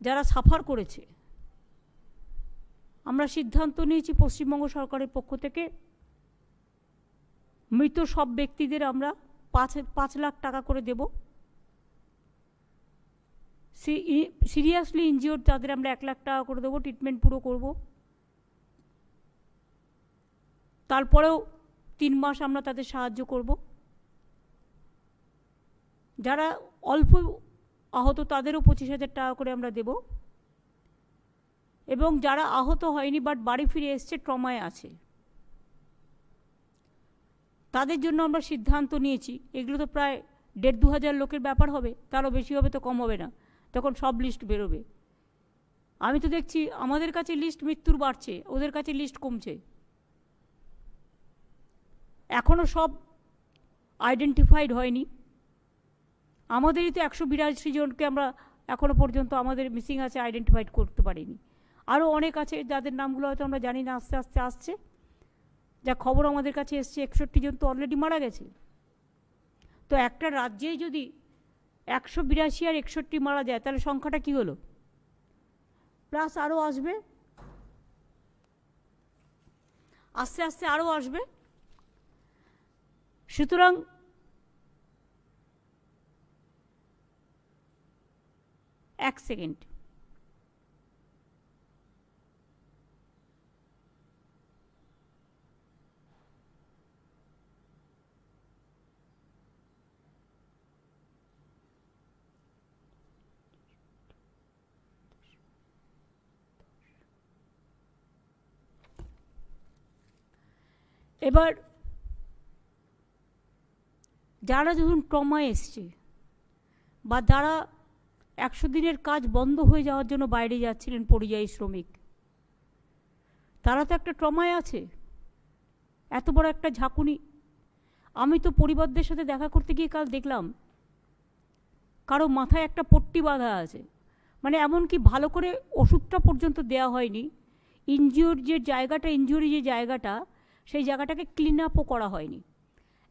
যারা সাফার করেছে, আমরা সিদ্ধান্ত নিয়েছি পশ্চিমবঙ্গ সরকারের পক্ষ থেকে, মৃত সব ব্যক্তিদের আমরা পাঁচ পাঁচ লাখ টাকা করে দেব। সিরিয়াসলি ইনজিওর তাদের আমরা এক লাখ টাকা করে দেবো, ট্রিটমেন্ট পুরো করব। তারপরেও তিন মাস আমরা তাদের সাহায্য করব। যারা অল্প আহত তাদেরও পঁচিশ হাজার টাকা করে আমরা দেব। এবং যারা আহত হয়নি বাট বাড়ি ফিরে এসছে, ট্রমায় আছে। তাদের জন্য আমরা সিদ্ধান্ত নিয়েছি, এগুলো তো প্রায় দেড় দু হাজার লোকের ব্যাপার হবে, তারও বেশি হবে তো কম হবে না, তখন সব লিস্ট বেরোবে। আমি তো দেখছি আমাদের কাছে লিস্ট মৃত্যুর বাড়ছে, ওদের কাছে লিস্ট কমছে। এখনও সব আইডেন্টিফাইড হয়নি। আমাদেরই তো একশো বিরাশি জনকে আমরা এখনও পর্যন্ত আমাদের মিসিং আছে আইডেন্টিফাইড করতে পারিনি। আরও অনেক আছে যাদের নামগুলো হয়তো আমরা জানি না, আস্তে আস্তে আসছে। যা খবর আমাদের কাছে এসছে, একষট্টি জন তো অলরেডি মারা গেছে। তো একটা রাজ্যেই যদি একশো বিরাশি আর একষট্টি মারা যায়, তাহলে সংখ্যাটা কী হলো? প্লাস আরও আসবে। আস্তে আস্তে আরও আসবে। সুতরাং এক সেকেন্ড। এবার যারা ধরুন ট্রমায় এসছে বা যারা একশো দিনের কাজ বন্ধ হয়ে যাওয়ার জন্য বাইরে যাচ্ছিলেন পরিযায়ী শ্রমিক। তারা তো একটা ট্রমায় আছে। এত বড় একটা ঝাঁকুনি। আমি তো পরিবারদের সাথে দেখা করতে গিয়ে কাল দেখলাম, কারও মাথায় একটা পট্টি বাঁধা আছে। মানে এমনকি ভালো করে ওষুধটা পর্যন্ত দেওয়া হয়নি। ইনজিওর যে জায়গাটা ইনজুরি যে জায়গাটা, সেই জায়গাটাকে ক্লিন আপও করা হয়নি।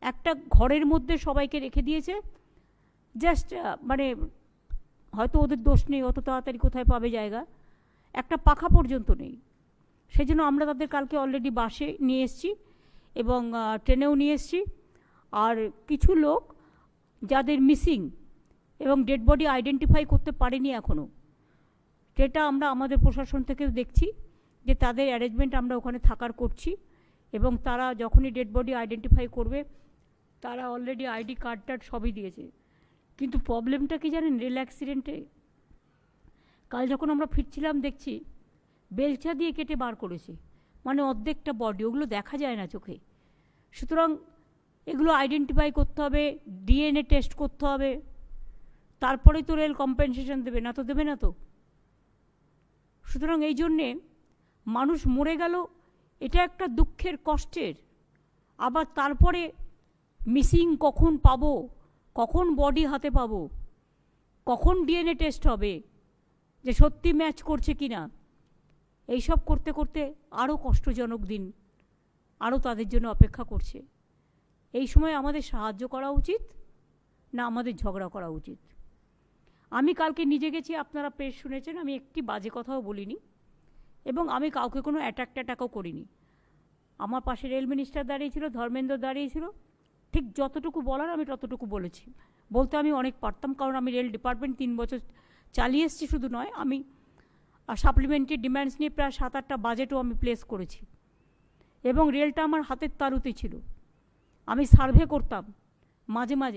একটা ঘরের মধ্যে সবাইকে রেখে দিয়েছে। জাস্ট মানে হয়তো ওদের দোষ নেই, অত তাড়াতাড়ি কোথায় পাবে জায়গা? একটা পাখা পর্যন্ত নেই। সেই জন্য আমরা তাদের কালকে অলরেডি বাসে নিয়ে এসেছি এবং ট্রেনেও নিয়ে এসেছি। আর কিছু লোক যাদের মিসিং এবং ডেড বডি আইডেন্টিফাই করতে পারেনি এখনও সেটা আমরা আমাদের প্রশাসন থেকেও দেখছি যে তাদের অ্যারেঞ্জমেন্ট আমরা ওখানে থাকার করছি এবং তারা যখনই ডেড বডি আইডেন্টিফাই করবে, তারা অলরেডি আইডি কার্ড সবই দিয়েছে। কিন্তু প্রবলেমটা কি জানেন? রেল অ্যাক্সিডেন্টে কাল যখন আমরা ফিরছিলাম, দেখছি বেলচা দিয়ে কেটে বার করেছে। মানে অর্ধেকটা বডি ওগুলো দেখা যায় না চোখে। সুতরাং এগুলো আইডেন্টিফাই করতে হবে ডিএনএ টেস্ট করতে হবে। তারপরে তো রেল কম্পেনসেশন দেবে, না তো দেবে না তো। সুতরাং এই জন্যে মানুষ মরে গেল, এটা একটা দুঃখের কষ্টের। আবার তারপরে মিসিং কখন পাবো? কখন বডি হাতে পাবো? কখন ডিএনএ টেস্ট হবে? যে সত্যি ম্যাচ করছে কি না এইসব করতে করতে আরও কষ্টজনক দিন আরও তাদের জন্য অপেক্ষা করছে। এই সময় আমাদের সাহায্য করা উচিত, না আমাদের ঝগড়া করা উচিত। আমি কালকে নিজে গেছি, আপনারা প্রেস শুনেছেন, আমি একটি বাজে কথাও বলিনি এবং আমি কাউকে কোনো অ্যাটাক ট্যাটাকও করিনি। আমার পাশে রেল মিনিস্টার দাঁড়িয়েছিল ধর্মেন্দ্র দাঁড়িয়েছিল ঠিক যতটুকু বলার আমি ততটুকু বলেছি। বলতে আমি অনেক পারতাম, কারণ আমি রেল ডিপার্টমেন্ট তিন বছর চালিয়ে এসেছি শুধু নয়, আমি সাপ্লিমেন্টারি ডিম্যান্ডস নিয়ে প্রায় সাত আটটা বাজেটও আমি প্লেস করেছি। এবং রেলটা আমার হাতের তালুতে ছিল। আমি সার্ভে করতাম, মাঝে মাঝে।